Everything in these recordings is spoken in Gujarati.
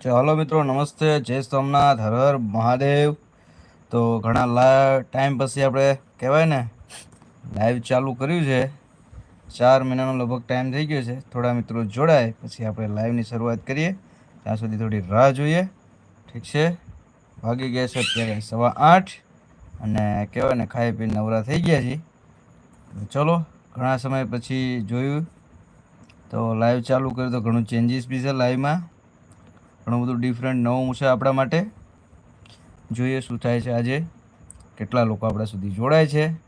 ચાલો મિત્રો, નમસ્તે. જય સોમનાથ, હર મહાદેવ. તો ઘણા લા, ટાઈમ પછી આપણે કહેવાય ને લાઈવ ચાલુ કર્યું છે. ચાર મહિનાનો લગભગ ટાઈમ થઈ ગયો છે. થોડા મિત્રો જોડાય, પછી આપણે લાઈવની શરૂઆત કરીએ. ત્યાં સુધી થોડી રાહ જોઈએ. ઠીક છે? ભાગી ગયા છે અત્યારે સવા આઠ અને કહેવાય ને ખાઈ પીને નવરા થઈ ગયા છીએ. ચલો, ઘણા સમય પછી જોયું. તો લાઈવ ચાલુ કર્યું તો ઘણું ચેન્જીસ બી છે લાઈવમાં ઘણું બધું ડિફરન્ટ નવું છે આપણા માટે. જોઈએ શું થાય છે આજે. કેટલા લોકો આપણા સુધી જોડાય છે.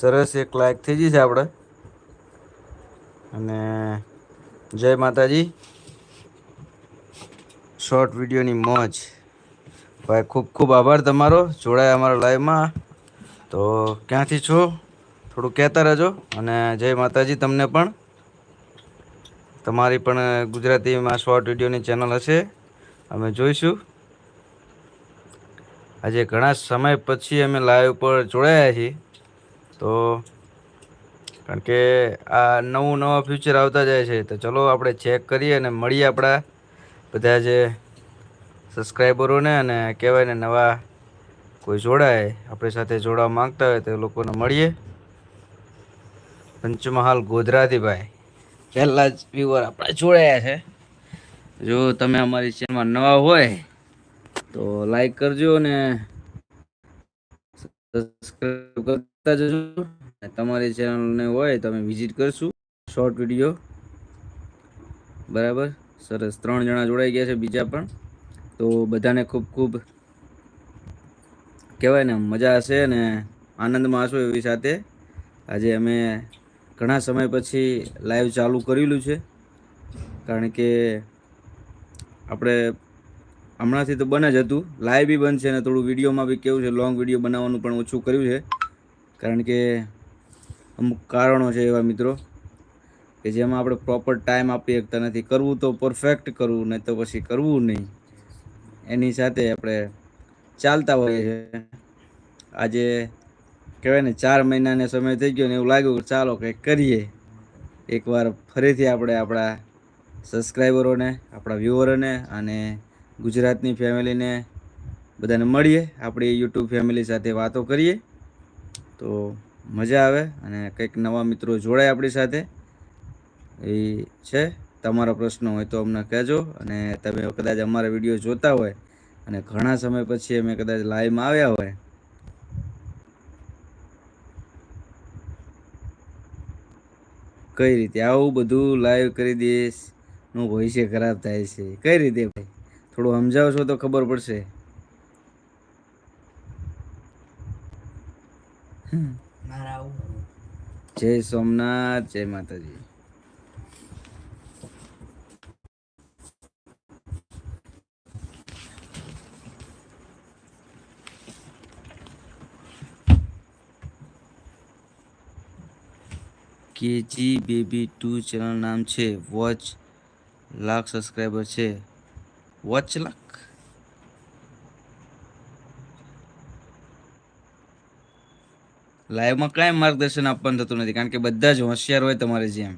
સરસ એક લાયક થઈ છે આપણે. અને જય માતાજી. શોર્ટ વિડીયોની મોજ. ભાઈ, ખૂબ ખૂબ આભાર તમારો. જોડાય અમારા લાઈવમાં. તો ક્યાંથી છો? થોડું કહેતા રહેજો. અને જય માતાજી તમને પણ. તમારી પણ ગુજરાતીમાં શોર્ટ વિડીયોની ચેનલ હશે. અમે જોઈશું. આજે ઘણા સમય પછી અમે લાઈવ પર જોડાયા છીએ. તો કારણ કે આ નવું નવા ફ્યુચર આવતા જાય છે, તો ચલો આપણે ચેક કરીએ અને મળીએ આપણા બધા જે સબસ્ક્રાઈબરોને અને કહેવાય ને નવા કોઈ જોડાય, આપણી સાથે જોડાવા માંગતા હોય તો એ લોકોને મળીએ. પંચમહાલ ગોધરાથી ભાઈ, પહેલાં જ વ્યુઅર આપણે જોડાયા છે. જો તમે અમારી ચેનલમાં નવા હોય તો લાઈક કરજો અને સબસ્ક્રાઈબ કરતા જજો. તમારી ચેનલને હોય તો અમે વિઝિટ કરશું. Short video. બરાબર? સરસ. ત્રણ જણા જોડાઈ ગયા છે બીજા પણ. તો બધાને ખૂબ ખૂબ કહેવાય ને, મજા હશે અને આનંદમાં હશો એવી સાથે. આજે અમે ઘણા સમય પછી લાઈવ ચાલુ કરેલું છે. કારણ કે આપણે હમણાંથી તો બને જ હતું. લાઈવ બી બંધ છે અને થોડું વિડીયોમાં બી કેવું છે, લોંગ વીડિયો બનાવવાનું પણ ઓછું કર્યું છે. કારણ કે અમુક કારણો છે એવા મિત્રો કે જેમાં આપણે પ્રોપર ટાઈમ આપી શકતા નથી. કરવું તો પરફેક્ટ કરવું, નહીં તો પછી કરવું નહીં. એની સાથે આપણે ચાલતા હોઈએ છીએ. આજે કહેવાય ને, ચાર મહિનાને સમય થઈ ગયો ને એવું લાગ્યું કે ચાલો કંઈક કરીએ. એકવાર ફરીથી આપણે આપણા સબસ્ક્રાઈબરોને આપણા વ્યૂવરોને અને ગુજરાતની ફેમિલીને બધાને મળીએ. આપણી યુટ્યુબ ફેમિલી સાથે વાતો કરીએ. તો મજા આવે અને કંઈક નવા મિત્રો જોડાય આપણી સાથે. એ છે તમારા પ્રશ્નો હોય તો અમને કહેજો અને તમે કદાચ અમારા વીડિયો જોતા હોય અને ઘણા સમય પછી અમે કદાચ લાઈવમાં આવ્યા હોય. કઈ રીતે? આવું બધું લાઈવ કરી દઈશ. નું ભવિષ્ય ખરાબ થાય છે. કઈ રીતે ભાઈ? થોડું સમજાવશો તો ખબર પડશે. જય સોમનાથ, જય માતાજી. કેજી બેબી ટુ ચેનલ નામ છે, વોચ. લાખ સબસ્ક્રાઈબર છે. વોચ લાખ? લાઈવમાં કાંઈ માર્ગદર્શન આપવાનું થતું નથી, કારણ કે બધા જ હોશિયાર હોય તમારે જેમ.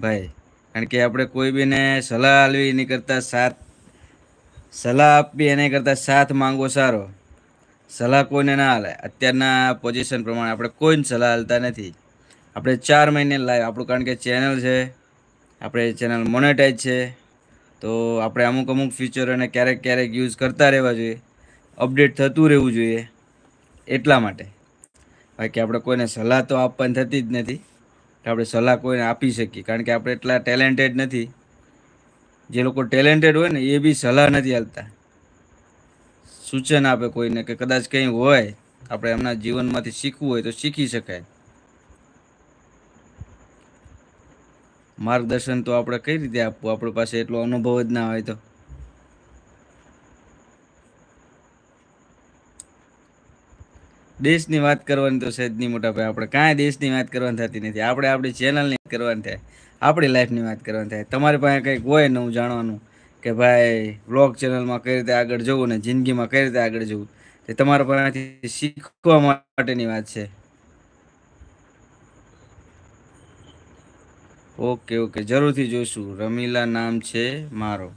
ભાઈ, કારણ કે આપણે કોઈ બીને સલાહ આલવી એની કરતાં સાથ સલાહ આપવી એની કરતાં સાથ માંગવો સારો. સલાહ કોઈને ના હાલે. અત્યારના પોઝિશન પ્રમાણે આપણે કોઈને સલાહ હાલતા નથી. આપણે ચાર મહિને લાઈવ આપણું કારણ કે ચેનલ છે, આપણે ચેનલ મોનેટાઈઝ છે, તો આપણે અમુક અમુક ફીચરોને ક્યારેક ક્યારેક યુઝ કરતા રહેવા જોઈએ અપડેટ થતું રહેવું જોઈએ, એટલા માટે. બાકી આપણે કોઈને સલાહ તો આપવાની થતી જ નથી. આપણે સલાહ કોઈને આપી શકીએ. કારણ કે આપણે એટલા ટેલેન્ટેડ નથી. જે લોકો ટેલેન્ટેડ હોય ને, એ બી સલાહ નથી આપતા. સૂચન આપે કોઈને કે કદાચ કંઈ હોય, આપણે એમના જીવનમાંથી શીખવું હોય તો શીખી શકાય. માર્ગદર્શન તો આપણે કઈ રીતે આપવું? આપણી પાસે એટલો અનુભવ જ ના હોય તો. દેશની વાત કરવાની તો સહેજ મોટા ભાઈ. આપણે કાંઈ દેશની વાત કરવાની થતી નથી. આપણે આપણી ચેનલની કરવાની થાય. આપણી લાઈફની વાત કરવાની થાય. તમારી પાસે કંઈક હોય નવું જાણવાનું કે ભાઈ બ્લોગ ચેનલમાં કઈ રીતે આગળ જવું ને જિંદગીમાં કઈ રીતે આગળ જવું, તે તમારા પાસેથી શીખવા માટેની વાત છે. Okay okay. જરૂરથી જોઈશું. રમીલા નામ છે મારો.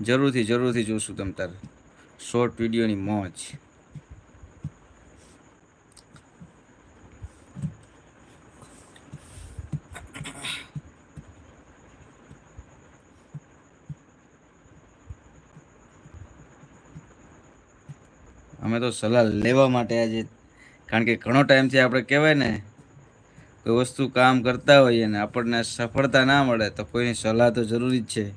જરૂરથી જરૂરથી જોઈશું તમ તાર. શોર્ટ વિડીયોની મોજ. અમે તો સલાહ લેવા માટે આજે. કારણ કે ઘણો ટાઈમથી આપણે કહેવાય ને, કોઈ વસ્તુ કામ કરતા હોઈએ ને આપણને સફળતા ના મળે, તો કોઈની સલાહ તો જરૂરી જ છે.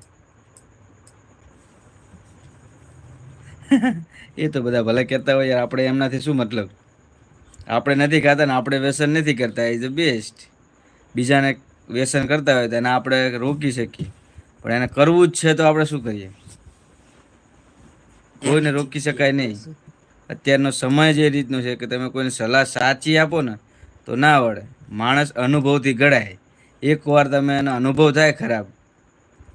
એ તો બધા ભલે કહેતા હોય યાર, આપણે એમનાથી શું મતલબ? આપણે નથી ખાતા ને આપણે વ્યસન નથી કરતા ઇઝ ધ બેસ્ટ બીજાને વ્યસન કરતા હોય તો એને આપણે રોકી શકીએ. પણ એને કરવું જ છે તો આપણે શું કરીએ? કોઈને રોકી શકાય નહીં. અત્યારનો સમય જે રીતનો છે કે તમે કોઈને સલાહ સાચી આપો ને, તો ના વળે. માણસ અનુભવથી ઘડાય. એકવાર તમે એનો અનુભવ થાય ખરાબ.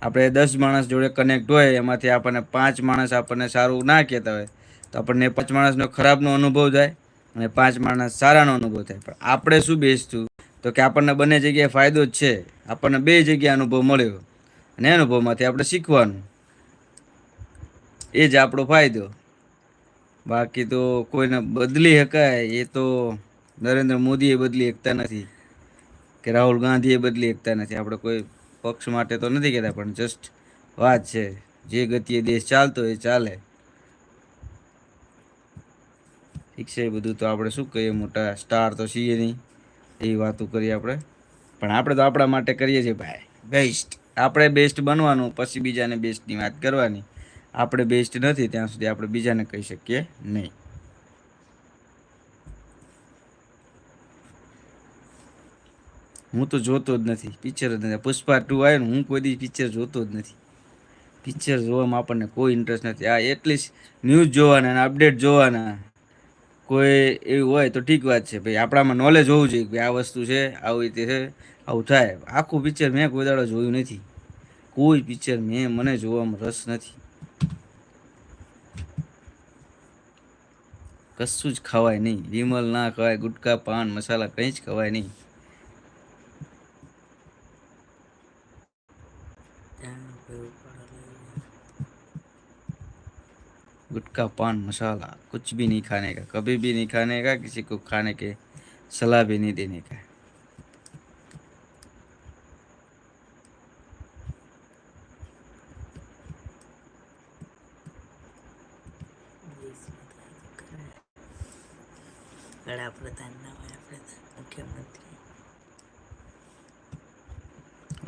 આપણે દસ માણસ જોડે કનેક્ટ હોય, એમાંથી આપણને પાંચ માણસ આપણને સારું ના કહેતા હોય, તો આપણને પાંચ માણસનો ખરાબનો અનુભવ થાય અને પાંચ માણસ સારાનો અનુભવ થાય. પણ આપણે શું બેસતું? તો કે આપણને બંને જગ્યાએ ફાયદો જ છે. આપણને બે જગ્યાએ અનુભવ મળ્યો. અને એ અનુભવમાંથી આપણે શીખવાનું. એ જ આપણો ફાયદો. બાકી તો કોઈને બદલી શકાય એ તો નરેન્દ્ર મોદીએ બદલી શકતા નથી કે રાહુલ ગાંધીએ બદલી શકતા નથી. આપણે કોઈ પક્ષ માટે તો નથી કહેતા, પણ જસ્ટ વાત છે. જે ગતિએ દેશ ચાલતો એ ચાલે. ઠીક છે, એ બધું તો આપણે શું કહીએ, મોટા સ્ટાર તો છીએ નહીં. એ વાતો કરીએ આપણે. પણ આપણે તો આપણા માટે કરીએ છીએ, ભાઈ બેસ્ટ આપણે બેસ્ટ બનવાનું, પછી બીજાને બેસ્ટની વાત કરવાની. આપણે બેસ્ટ નથી, ત્યાં સુધી આપણે બીજાને કહી શકીએ નહીં. હું તો જોતો જ નથી પિક્ચર જ નથી. પુષ્પા ટુ આવે ને, હું કોઈ દી પિક્ચર જોતો જ નથી. પિક્ચર જોવામાં આપણને કોઈ ઇન્ટરેસ્ટ નથી. આ એટલીસ્ટ ન્યૂઝ જોવાના અને અપડેટ જોવાના. કોઈ એવું હોય તો ઠીક વાત છે. ભાઈ, આપણામાં નોલેજ હોવું જોઈએ કે આ વસ્તુ છે, આવી રીતે છે, આવું થાય. આખું પિક્ચર મેં કોઈ દાડો જોયું નથી. કોઈ પિક્ચર મેં, મને જોવામાં રસ નથી. કશું જ ખવાય નહીં વિમલ ના ખવાય ગુટકા પાન મસાલા કંઈ જ ખવાય નહીં गुटखा पान मसाला कुछ भी नहीं खाने का कभी भी नहीं खाने का किसी को खाने के सलाह भी नहीं देने का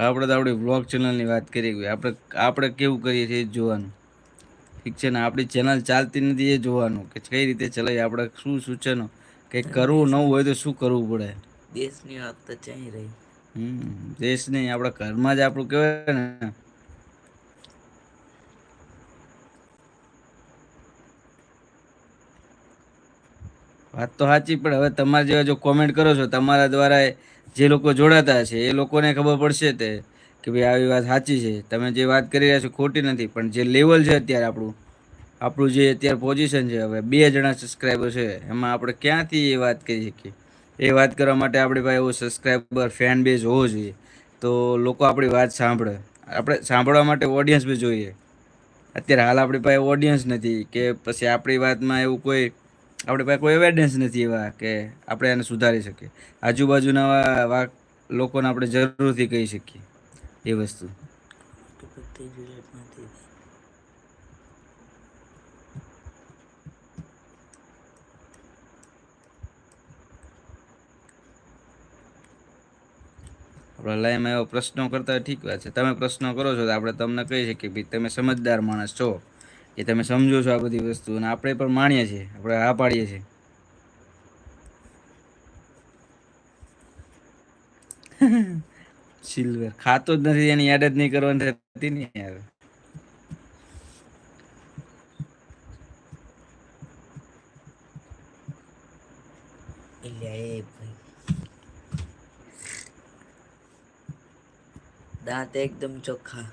આપણે તો આપણી બ્લોગ ચેનલની વાત કરી ગઈ. આપણે આપણે કેવું કરીએ છીએ એ જોવાનું. ઠીક છે ને? આપણી ચેનલ ચાલતી નથી એ જોવાનું કે કઈ રીતે ચલાવી આપણે શું સૂચનો? કંઈક કરવું ન હોય તો શું કરવું પડે? દેશની વાત તો ચાઈ રહી. હમ દેશ નહીં આપણા ઘરમાં જ આપણું કહેવાય ને. વાત તો સાચી પણ હવે તમારા જેવા જો કોમેન્ટ કરો છો તમારા દ્વારા જે લોકો જોડાતા છે, એ લોકોને ખબર પડશે તે કે ભાઈ આવી વાત સાચી છે. તમે જે વાત કરી રહ્યા છો ખોટી નથી, પણ જે લેવલ છે અત્યારે આપણું આપણું જે અત્યારે પોઝિશન છે, હવે બે જણા સબસ્ક્રાઈબર છે, એમાં આપણે ક્યાંથી એ વાત કરી શકીએ? એ વાત કરવા માટે આપણી પાસે એવો સબસ્ક્રાઈબર ફેન બેઝ હોવો જોઈએ. તો લોકો આપણી વાત સાંભળે. આપણે સાંભળવા માટે ઓડિયન્સ બી જોઈએ. અત્યારે હાલ આપણી પાસે ઓડિયન્સ નથી કે પછી આપણી વાતમાં એવું કોઈ આપણી પાસે કોઈ અવેરનેસ નથી એવા કે આપણે એને સુધારી શકીએ. આજુબાજુના વાક લોકોને આપણે જરૂરથી કહી શકીએ એ વસ્તુ. આપણા લાઈમાં એવો પ્રશ્નો કરતા ઠીક વાત છે. તમે પ્રશ્નો કરો છો તો આપણે તમને કહી શકીએ ભાઈ તમે સમજદાર માણસ છો. એ તમે સમજો છો આ બધી વસ્તુ અને આપણે પણ માણીએ છીએ, આપણે હા પાડીએ છીએ. સિલ્વર ખાતો જ નથી, એની યાદ જ નહીં કરવાની થતી ને યાર. દાંત એકદમ ચોખ્ખા.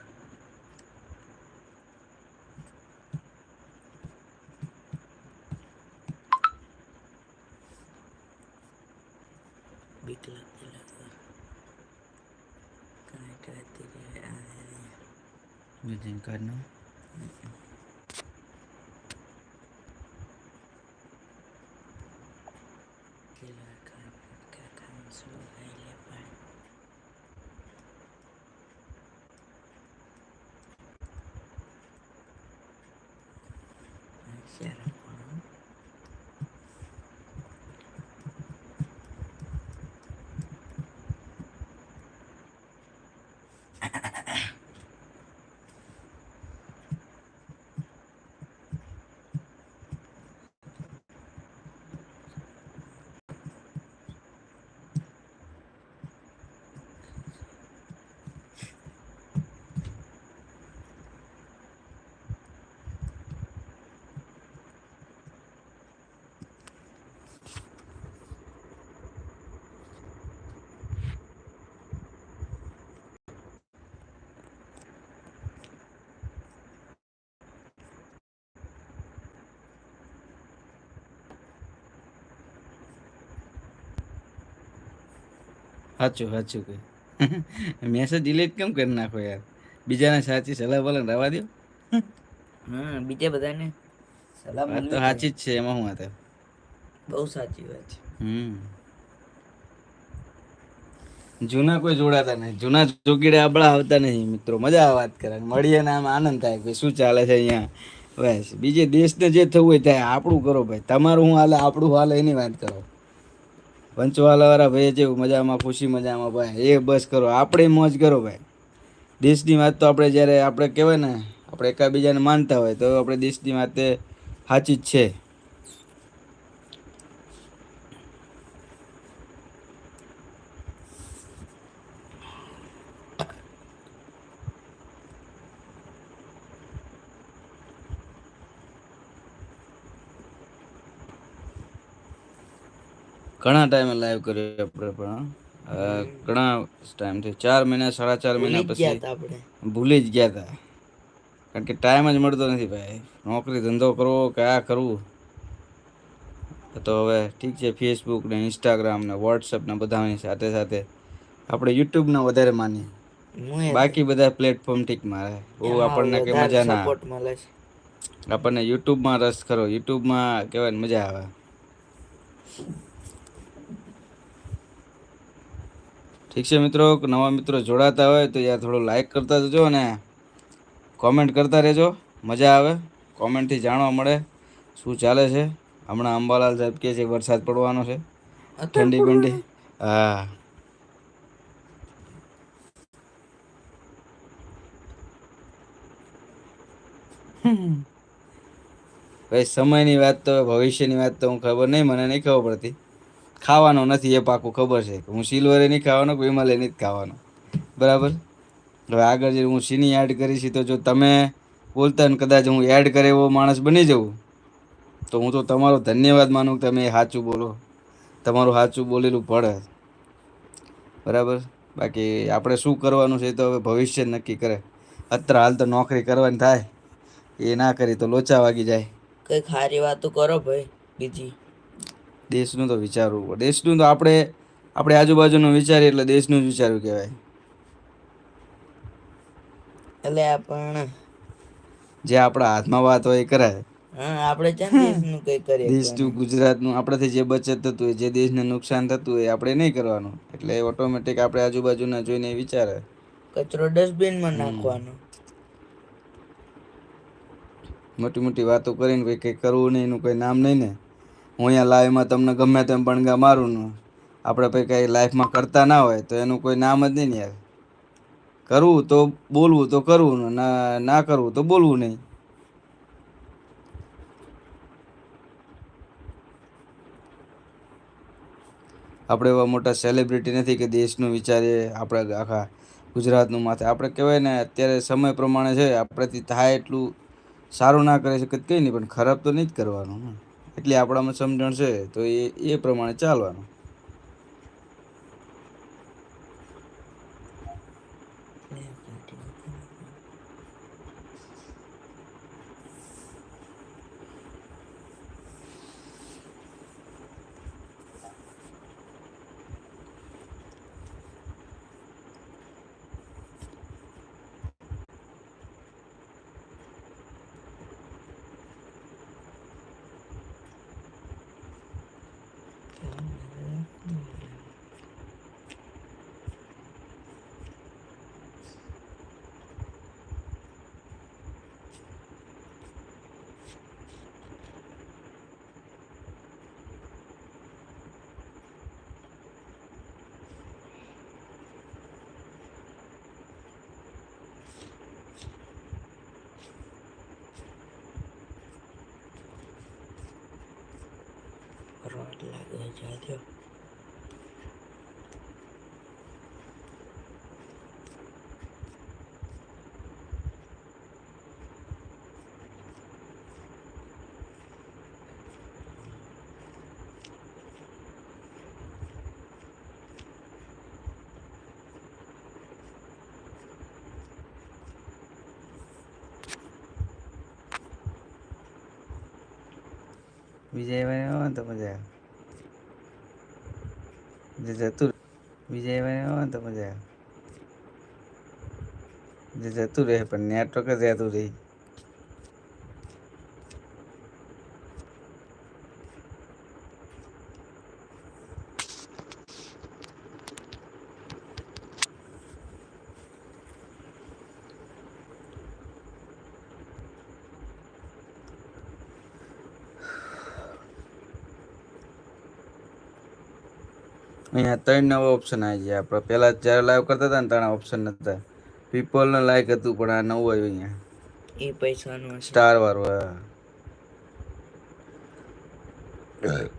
સાચું સાચું કે મેસેજ ડિલીટ કેમ કરી નાખો યાર? બીજાને સાચી સલાહ બોલે રવા દો હમ બીજા બધાને સલાહ તો સાચી જ છે એમાં હું વાત બહુ સાચી વાત છે. હમ. જૂના કોઈ જોડાતા નહીં. જૂના જોગીડે આપણા આવતા નહીં મિત્રો. મજા આવે વાત કરે મળીએ ને આમ આનંદ થાય કે શું ચાલે છે અહીંયા. બસ. બીજે દેશને જે થવું હોય ત્યાં આપણું કરો ભાઈ. તમારું હું હાલે આપણું હાલે એની વાત કરો. પંચવાલા વાળા ભાઈ જેવું મજામાં, ખુશી મજામાં ભાઈ, એ બસ કરો, આપણે મોજ કરો ભાઈ. દેશની વાત તો આપણે જ્યારે, આપણે કહેવાય ને, આપણે એકાબીજાને માનતા હોય, તો આપણે દેશની વાત સાચી જ છે. ઘણા ટાઈમે લાઈવ કર્યો આપણે પણ ઘણા ટાઈમથી ચાર મહિના સાડા ચાર મહિના પછી ભૂલી જ ગયા હતા કારણ કે ટાઈમ જ મળતો નથી ભાઈ. નોકરી ધંધો કરવો કે આ કરવું? તો હવે ઠીક છે ફેસબુક ને ઇન્સ્ટાગ્રામ ને વોટ્સઅપ ને બધાની સાથે સાથે આપણે યુટ્યુબને વધારે માનીએ. બાકી બધા પ્લેટફોર્મ ઠીક મારે. બહુ આપણને કે મજા ના આપણને યુટ્યુબમાં રસ ખરો. યુટ્યુબમાં કહેવાય ને મજા આવે. ઠીક છે મિત્રો? નવા મિત્રો જોડાતા હોય તો યાર થોડું લાઇક કરતા જજો અને કોમેન્ટ કરતા રહેજો. મજા આવે. કોમેન્ટથી જાણવા મળે શું ચાલે છે. હમણાં અંબાલાલ સાહેબ કહે છે વરસાદ પડવાનો છે. ઠંડી બંડી હા. ભાઈ સમયની વાત તો ભવિષ્યની વાત તો હું ખબર નહીં મને નહીં ખબર પડતી. ખાવાનો નથી, એ પાકું ખબર છે. હું સિલ્વરે નહીં ખાવાનો કે હિમાલય નહીં જ ખાવાનો. બરાબર? હવે આગળ જે હું સીની એડ કરીશ તો જો તમે બોલતા ને કદાચ હું એડ કરે એવો માણસ બની જાઉં, તો હું તો તમારો ધન્યવાદ માનું કે તમે સાચું બોલો. તમારું સાચું બોલેલું પડે બરાબર? બાકી આપણે શું કરવાનું છે એ તો હવે ભવિષ્ય નક્કી કરે. અત્યારે હાલ તો નોકરી કરવાની થાય. એ ના કરી તો લોચા વાગી જાય. કઈ સારી વાતો કરો ભાઈ, બીજી. દેશનું તો વિચારવું પડે. દેશનું તો આપણે આપણે આજુબાજુનું વિચારીએ એટલે દેશનું જ વિચારવું કહેવાય. એટલે પણ જે આપણા હાથમાં વાત હોય એ કરાય. આપણે દેશનું કંઈ કરીએ દેશનું ગુજરાતનું આપણાથી જે બચત થતું હોય જે દેશને નુકસાન થતું હોય આપણે નહીં કરવાનું. એટલે ઓટોમેટિક આપણે આજુબાજુના જોઈને વિચારે. કચરો ડસ્ટબિનમાં નાખવાનો. મોટી મોટી વાતો કરીને કંઈ કંઈ કરવું નહીં એનું કંઈ નામ નહીં ને? હું અહીંયા લાઈવમાં તમને ગમે તેમ બણગા મારું આપણે પછી કંઈ લાઈફમાં કરતા ના હોય તો એનું કોઈ નામ જ નહીં યાર. કરવું તો બોલવું તો કરવું ને ના કરવું તો બોલવું નહીં. આપણે એવા મોટા સેલિબ્રિટી નથી કે દેશનું વિચારીએ, આપણે આખા ગુજરાતનું માથે. આપણે કહેવાય ને અત્યારે સમય પ્રમાણે છે, આપણેથી થાય એટલું સારું ના કરી શકે કંઈ નહીં, પણ ખરાબ તો નહીં જ કરવાનું. એટલી આપણામાં સમજણ છે તો એ એ પ્રમાણે ચાલવાનું. રોડ લાગે જાજો વિજયભાઈ આવે ને તો મજા આવે જે જતું વિજયભાઈ આવે ને તો મજા આવે. જે જતું રહે, પણ નેટવર્ક જ રહેતું રહી. અહીંયા ત્રણ નવા ઓપ્શન આવી ગયા. આપણે પહેલાં જ્યારે લાઈવ કરતા હતા ને ત્રણ ઓપ્શન નહોતા પીપલને લાઈક હતું પણ આ નવું આવ્યું અહીંયા. એ પૈસાનું સ્ટાર વાળું હા.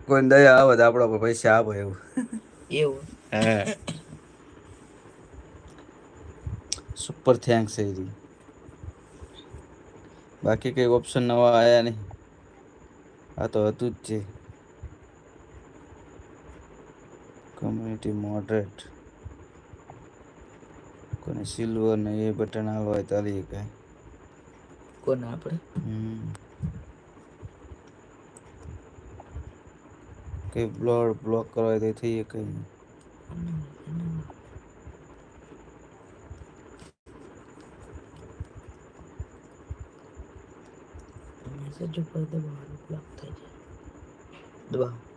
કોઈ દયા આવે તો આપણા પર પૈસા આપે એવું. એવું? હા. સુપર થેન્ક્સ એ બાકી કઈ ઓપ્શન નવા આયા નહીં. આ તો હતું જ છે. કમ્યુનિટી મોડરેટ કોને સિલ્વર ને એ બટન હાલવા હોય તો હાલી કાંઈ કોને આપણે. કઈ બ્લડ બ્લોક કરવા તો થઈ કઈ મેસેજ ઉપર દબાવવાનું બ્લોક થઈ જાય. દબાવ.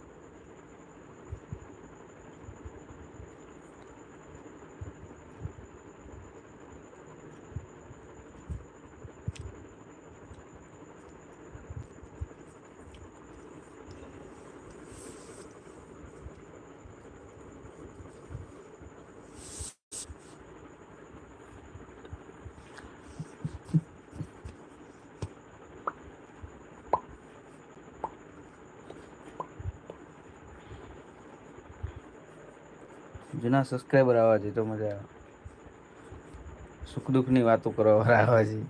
જૂના સબસ્ક્રાઈબર આવવા જોઈએ તો મજા આવે. સુખ દુઃખની વાતો કરવા આવવા જોઈએ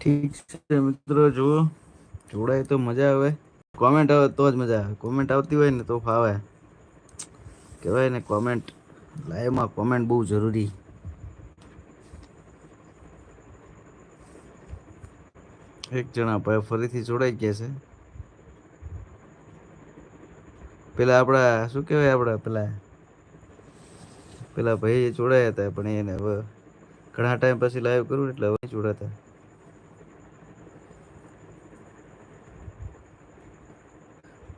ઠીક છે મિત્રો, જુઓ. જોડાય તો મજા આવે. કોમેન્ટ આવે તો જ મજા આવે. કોમેન્ટ આવતી હોય ને તો ફાવે. કહેવાય ને કોમેન્ટ લાઈવમાં કોમેન્ટ બહુ જરૂરી. એક જણા ભાઈ ફરીથી જોડાઈ ગયા છે. પેલા આપણા, શું કહેવાય આપણા પેલા? પેલા ભાઈ જોડાયા હતા, પણ એને હવે ઘણા ટાઈમ પછી લાઈવ કરું એટલે હવે જોડાતા.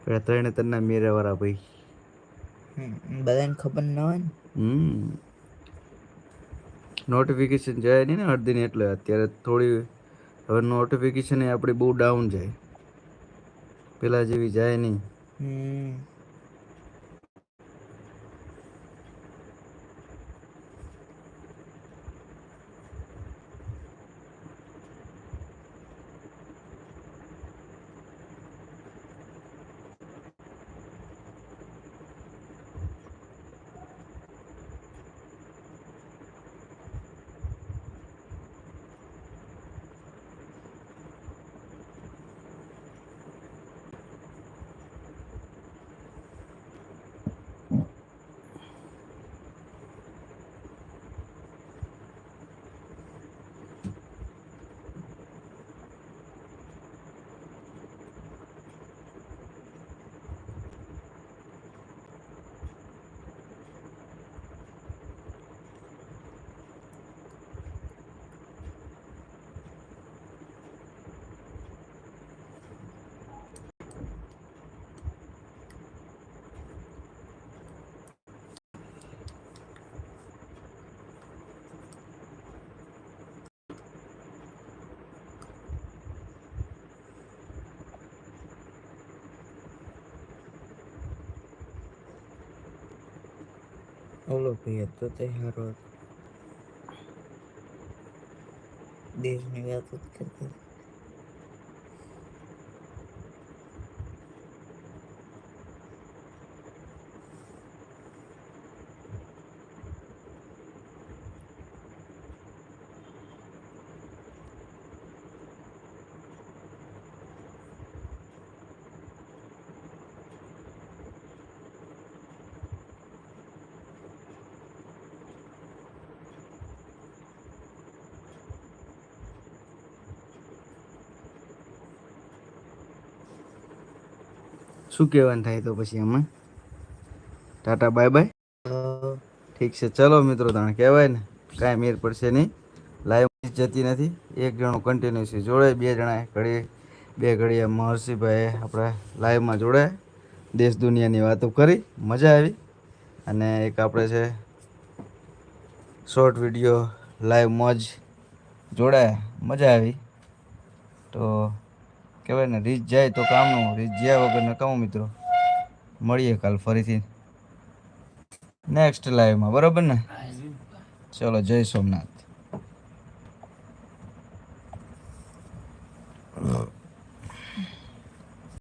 પેલા ત્રણે તરના મેરા વાળા ભાઈ બધાને ખબર ન હોય ને? નોટિફિકેશન જાય નહીં ને અડધી ને એટલે અત્યારે થોડી હવે નોટિફિકેશન એ આપણી બહુ ડાઉન જાય. પેલા જેવી જાય નહીં. ઓલો ભાઈ હતો તે સારો હતો દેશની વાતો કરતો શું કહેવાનું થાય તો પછી એમાં ટાટા, બાય બાય. ઠીક છે, ચલો મિત્રો તાણે કહેવાય ને, કાંઈ મેર પડશે નહીં. લાઈવ જતી નથી. એક જણો કન્ટિન્યુઅસલી જોડાય, બે જણા ઘડી બે ઘડીએ મહર્ષિભાઈએ મહર્ષિભાઈ આપણે લાઈવમાં જોડાય. દેશ દુનિયાની વાતો કરી, મજા આવી. અને એક આપણે છે શોર્ટ વીડિયો લાઈવ મોજ જોડાયા, મજા આવી. તો કહેવાય ને, રીત જાય તો કામનું, રીત જાય વગર ન કામો મિત્રો. મળીએ કાલ ફરીથી. નેક્સ્ટ લાઈવમાં બરોબર ને? ચલો, જય સોમનાથ.